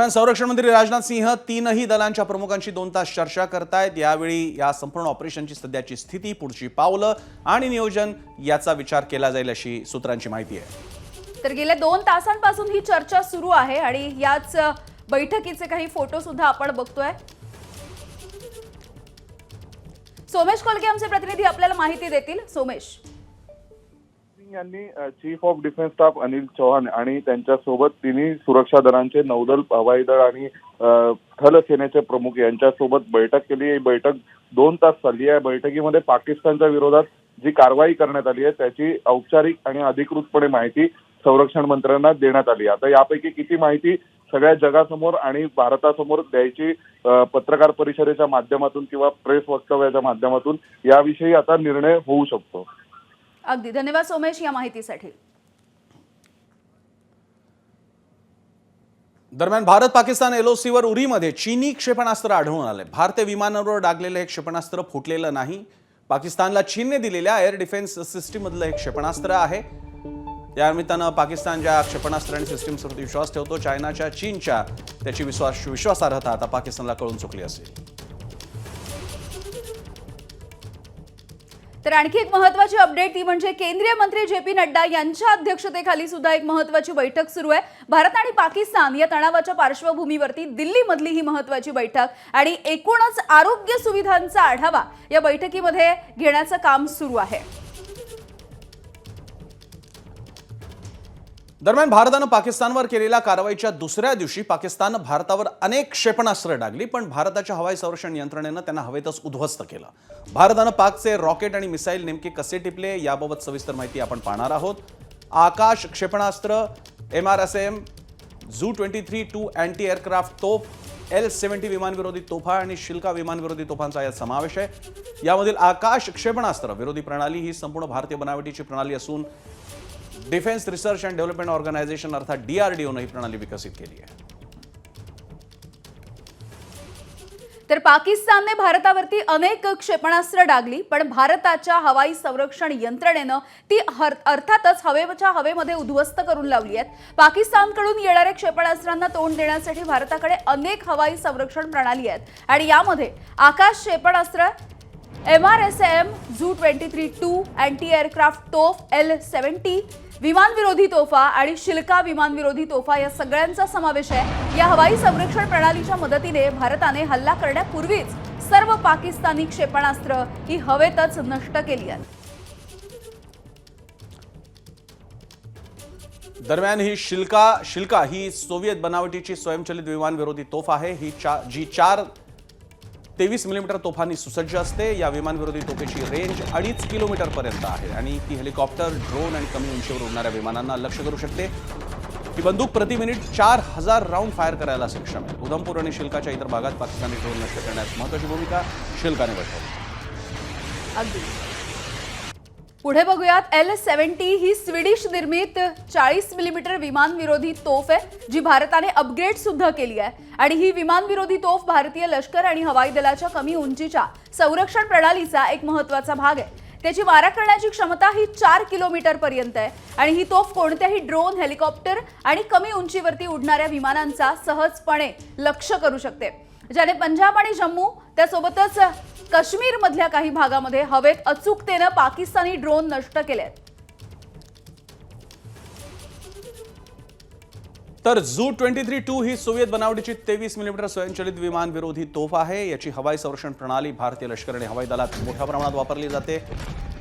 दरम्यान संरक्षण मंत्री राजनाथ सिंह तीनही दलांच्या प्रमुखांशी दोन तास चर्चा करतायत. यावेळी या संपूर्ण ऑपरेशनची सध्याची स्थिती पुढची पावलं आणि नियोजन याचा विचार केला जाईल अशी सूत्रांची माहिती आहे. तर गेल्या दोन तासांपासून ही चर्चा सुरू आहे आणि याच बैठकीचे काही फोटो सुद्धा आपण बघतोय. सोमेश कोलगे आमचे प्रतिनिधी आपल्याला माहिती देतील. सोमेश. सिंग यांनी chief of defence staff Anil Chauhan आणि त्यांच्यासोबत तिन्ही सुरक्षा दलांचे नौदल हवाई दल आणि अ, स्थल सेनेचे प्रमुख यांच्यासोबत बैठक केली. ही बैठक दोन तास चालली आहे. बैठकीमध्ये पाकिस्तानच्या विरोधात जी कारवाई करण्यात आली आहे त्याची औपचारिक आणि अधिकृतपणे माहिती संरक्षण मंत्र्यांना देण्यात आली आता यापैकी किती माहिती सगळ्या जगासमोर आणि भारतासमोर द्यायची पत्रकार परिषदेच्या माध्यमातून किंवा प्रेस वक्तव्याच्या माध्यमातून याविषयी आता निर्णय होऊ शकतो. अगदी. धन्यवाद सोमेश या माहितीसाठी. दरम्यान भारत पाकिस्तान एलओसीवर उरीमध्ये चीनी क्षेपणास्त्र आढळून आले. भारतीय विमानांवर डागलेलं हे क्षेपणास्त्र फुटलेलं नाही. पाकिस्तानला चीनने दिलेल्या एअर डिफेन्स सिस्टीममधलं हे क्षेपणास्त्र आहे. या निमित्तानं पाकिस्तान ज्या क्षेपणास्त्र आणि सिस्टीम्सवरती विश्वास ठेवतो चायनाच्या चीनच्या त्याची विश्वास विश्वासार्हता आता पाकिस्तानला कळून चुकली असेल. तर आणखी एक महत्वाची अपडेट ती म्हणजे केंद्रीय मंत्री जे पी नड्डा यांच्या अध्यक्षतेखाली सुद्धा एक महत्वाची बैठक सुरू आहे. भारत आणि पाकिस्तान या तणावाच्या पार्श्वभूमीवरती दिल्लीमधली ही महत्वाची बैठक आणि एकूणच आरोग्य सुविधांचा आढावा या बैठकीमध्ये घेण्याचं काम सुरू आहे. दरम्यान भारतानं पाकिस्तानवर केलेल्या कारवाईच्या दुसऱ्या दिवशी पाकिस्तान भारतावर अनेक क्षेपणास्त्र डागली पण भारताच्या हवाई संरक्षण यंत्रणेनं त्यांना हवेतच उद्ध्वस्त केलं. भारतानं पाकचे रॉकेट आणि मिसाईल नेमके कसे टिपले याबाबत सविस्तर माहिती आपण पाहणार आहोत. आकाश क्षेपणास्त्र M R S M ZU twenty three two anti aircraft तोफ एल सेव्हन्टी विमानविरोधी तोफा आणि शिल्का विमानविरोधी तोफांचा यात समावेश आहे. यामधील आकाश क्षेपणास्त्र विरोधी प्रणाली ही संपूर्ण भारतीय बनावटीची प्रणाली असून defence research and development organisation अर्थात डीआरडीओनं ही प्रणाली विकसित केली आहे. तर पाकिस्तानने भारतावरती अनेक क्षेपणास्त्र डागली पण भारताच्या हवाई संरक्षण यंत्रणेनं ती अर्थातच हवेच्या हवेमध्ये उद्ध्वस्त करून लावली आहेत. पाकिस्तानकडून येणाऱ्या क्षेपणास्त्रांना तोंड देण्यासाठी भारताकडे अनेक हवाई संरक्षण प्रणाली आहेत. आणि यामध्ये आकाश क्षेपणास्त्र M R S M ZU twenty three two anti aircraft तोफ एल सेवन्टी विमानविरोधी तोफा आणि शिल्का विमानविरोधी तोफा या सगळ्यांचा समावेश आहे. या हवाई संरक्षण प्रणालीच्या मदतीने भारताने हल्ला करण्यापूर्वीच सर्व पाकिस्तानी क्षेपणास्त्र ही हवेतच नष्ट केली आहेत. दरम्यान ही शिल्का शिल्का ही सोव्हिएत बनावटीची स्वयंचलित विमानविरोधी तोफ आहे. ही चा जी चार तेवीस मिलीमीटर तोफांनी सुसज्ज असते. या विमानविरोधी तोफेची रेंज अडीच किलोमीटरपर्यंत आहे आणि ती हेलिकॉप्टर ड्रोन आणि कमी उंचीवर उडणाऱ्या विमानांना लक्ष करू शकते. ही बंदूक प्रति मिनिट चार हजार राऊंड फायर करायला सक्षम आहे. उधमपूर आणि शिल्काच्या इतर भागात पाकिस्तानी ड्रोन नष्ट करण्यात महत्वाची भूमिका शिल्काने बजावली. अगदी. पुढे बघूयात. एल सेव्हन्टी ही स्वीडिश निर्मित चाळीस मिलीमीटर विमान विरोधी तोफ आहे जी भारताने अपग्रेड सुद्धा केली आहे. आणि ही विमान विरोधी तोफ भारतीय लष्कर आणि हवाई दलाच्या कमी उंचीच्या संरक्षण प्रणालीचा एक महत्त्वाचा भाग आहे. त्याची मारा करण्याची क्षमता ही चार किलोमीटर पर्यंत आहे. आणि ही तोफ कोणत्याही ड्रोन हेलिकॉप्टर आणि कमी उंचीवरती उडणाऱ्या विमानांचा सहजपणे लक्ष करू शकते. ज्याने पंजाब आणि जम्मू त्यासोबतच काश्मीर मधल्या काही भागामध्ये हवेत अचूकतेनं पाकिस्तानी ड्रोन नष्ट केले तर झू ट्वेंटी थ्री टू ही सोवियत बनावटीची तेवीस मिलीमीटर स्वयंचलित विमान विरोधी तोफ आहे. याची हवाई संरक्षण प्रणाली भारतीय लष्कर आणि हवाई दलात मोठ्या प्रमाणात वापरली जाते.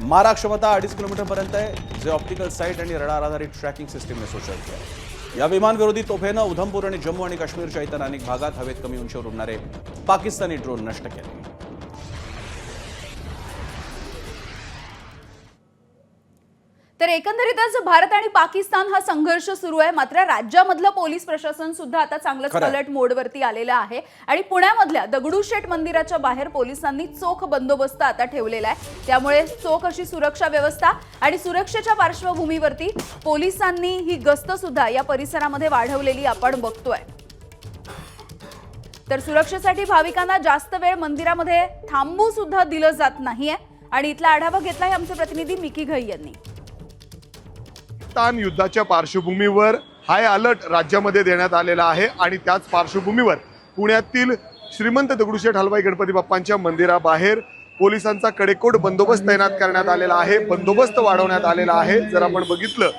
मारा क्षमता अडीच किलोमीटर पर्यंत आहे. जे ऑप्टिकल साईट आणि रडार आधारित ट्रॅकिंग सिस्टीमने सुसज्ज आहे. या विमान विरोधी तोफेनं उधमपूर आणि जम्मू आणि काश्मीरच्या इतर अनेक भागात हवेत कमी उंचीवर उडणारे पाकिस्तानी ड्रोन नष्ट केले. तर एकंदरीतच भारत आणि पाकिस्तान हा संघर्ष सुरू आहे. मात्र राज्यामधलं पोलीस प्रशासन सुद्धा आता चांगलंच. अलर्ट मोडवरती आलेलं आहे. आणि पुण्यामधल्या दगडूशेठ मंदिराच्या बाहेर पोलिसांनी चोख बंदोबस्त आता ठेवलेला आहे. त्यामुळे चोख अशी सुरक्षा व्यवस्था आणि सुरक्षेच्या पार्श्वभूमीवरती पोलिसांनी ही गस्त सुद्धा या परिसरामध्ये वाढवलेली आपण बघतोय. तर सुरक्षेसाठी भाविकांना जास्त वेळ मंदिरामध्ये थांबू सुद्धा दिलं जात नाहीये. आणि इथला आढावा घेतलाय आमचे प्रतिनिधी मिकी घई यांनी. पाकिस्तान युद्धाच्या पार्श्वभूमीवर हाय अलर्ट राज्यामध्ये देण्यात आलेला आहे आणि त्याच पार्श्वभूमीवर पुण्यातील श्रीमंत दगडूशेठ हलवाई गणपती बाप्पांच्या मंदिराबाहेर पोलिसांचा कडेकोट बंदोबस्त तैनात करण्यात आलेला आहे. बंदोबस्त वाढवण्यात आलेला आहे. जर आपण बघितलं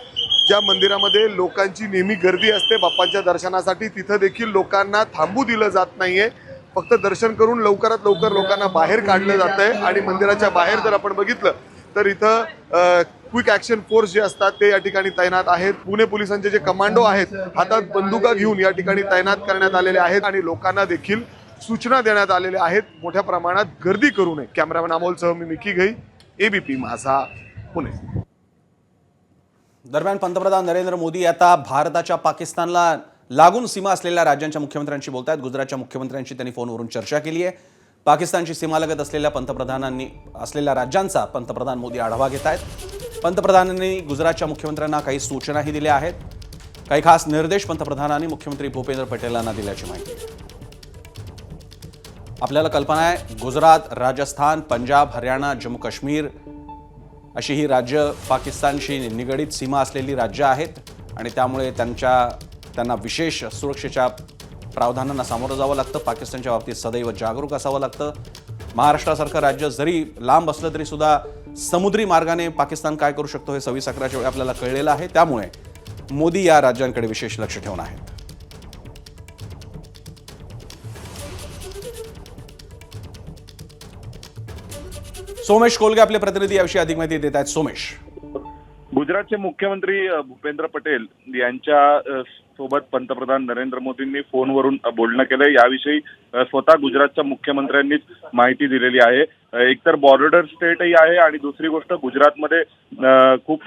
ज्या मंदिरामध्ये लोकांची नेहमी गर्दी असते बाप्पांच्या दर्शनासाठी तिथं देखील लोकांना थांबू दिलं जात नाहीये. फक्त दर्शन करून लवकरात लवकर लोकांना बाहेर काढलं जात आहे आणि मंदिराच्या बाहेर जर आपण बघितलं तर इथं क्विक ऍक्शन फोर्स जे असतात ते या ठिकाणी तैनात आहेत. पुणे पोलिसांचे जे कमांडो आहेत हातात बंदुका घेऊन या ठिकाणी तैनात करण्यात आलेले आहेत आणि लोकांना देखील सूचना देण्यात आलेल्या आहेत. मोठ्या प्रमाणात गर्दी करू नये. कॅमेरामॅन अमोलसह मी मिकी घई एबीपी माझा पुणे. दरम्यान पंतप्रधान नरेंद्र मोदी आता भारताच्या पाकिस्तानला लागून सीमा असलेल्या राज्यांच्या मुख्यमंत्र्यांशी बोलत आहेत गुजरातच्या मुख्यमंत्र्यांशी त्यांनी फोनवरून चर्चा केली आहे. पाकिस्तानची सीमालगत असलेल्या पंतप्रधानांनी असलेल्या राज्यांचा पंतप्रधान मोदी आढावा घेत आहेत पंतप्रधानांनी गुजरातच्या मुख्यमंत्र्यांना काही सूचनाही दिल्या आहेत. काही खास निर्देश पंतप्रधानांनी मुख्यमंत्री भूपेंद्र पटेलांना दिल्याची माहिती. आपल्याला कल्पना आहे गुजरात राजस्थान पंजाब हरियाणा जम्मू काश्मीर अशी ही राज्य पाकिस्तानशी निगडीत सीमा असलेली राज्य आहेत आणि त्यामुळे त्यांच्या त्यांना विशेष सुरक्षेच्या प्रावधानांना सामोरं जावं लागतं. पाकिस्तानच्या बाबतीत सदैव जागरूक असावं लागतं. महाराष्ट्रासारखं राज्य जरी लांब असलं तरी सुद्धा समुद्री मार्गाने पाकिस्तान काय करू शकतो हे सव्वीस अकराच्या वेळी आपल्याला कळलेलं आहे. त्यामुळे मोदी या राज्यांकडे विशेष लक्ष ठेवून आहेत सोमेश कोलगे आपले प्रतिनिधी याविषयी अधिक माहिती देत आहेत. सोमेश. गुजरातचे मुख्यमंत्री भूपेंद्र पटेल यांच्या सोबत पंतप्रधान नरेंद्र मोदींनी फोनवरून बोलणं केलं याविषयी स्वतः गुजरातच्या मुख्यमंत्र्यांनीच माहिती दिलेली आहे. एकतर बॉर्डर स्टेटही आहे आणि दुसरी गोष्ट गुजरातमध्ये खूप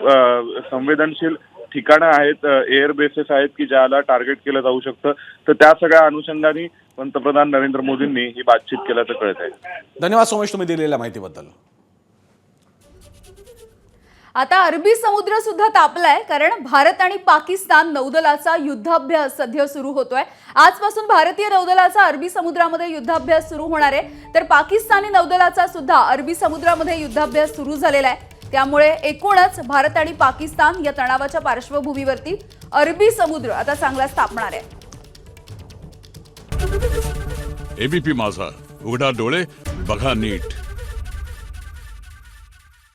संवेदनशील ठिकाणं आहेत एअर बेसेस आहेत की ज्याला टार्गेट केलं जाऊ शकतं. तर त्या सगळ्या अनुषंगाने पंतप्रधान नरेंद्र मोदींनी ही बातचीत केल्याचं कळत आहे धन्यवाद सोमेश तुम्ही दिलेल्या माहितीबद्दल. आता अरबी समुद्र सुद्धा तापलाय कारण भारत आणि पाकिस्तान नौदलाचा युद्धाभ्यास सध्या सुरू होतोय. आजपासून भारतीय नौदलाचा अरबी समुद्रामध्ये युद्धाभ्यास सुरू होणार आहे. तर पाकिस्तानी नौदलाचा सुद्धा अरबी समुद्रामध्ये युद्धाभ्यास सुरू झालेला आहे. त्यामुळे एकूणच भारत आणि पाकिस्तान या तणावाच्या पार्श्वभूमीवरती अरबी समुद्र आता चांगलाच तापणार आहे. एबीपी माझा. उघडा डोळे बघा नीट.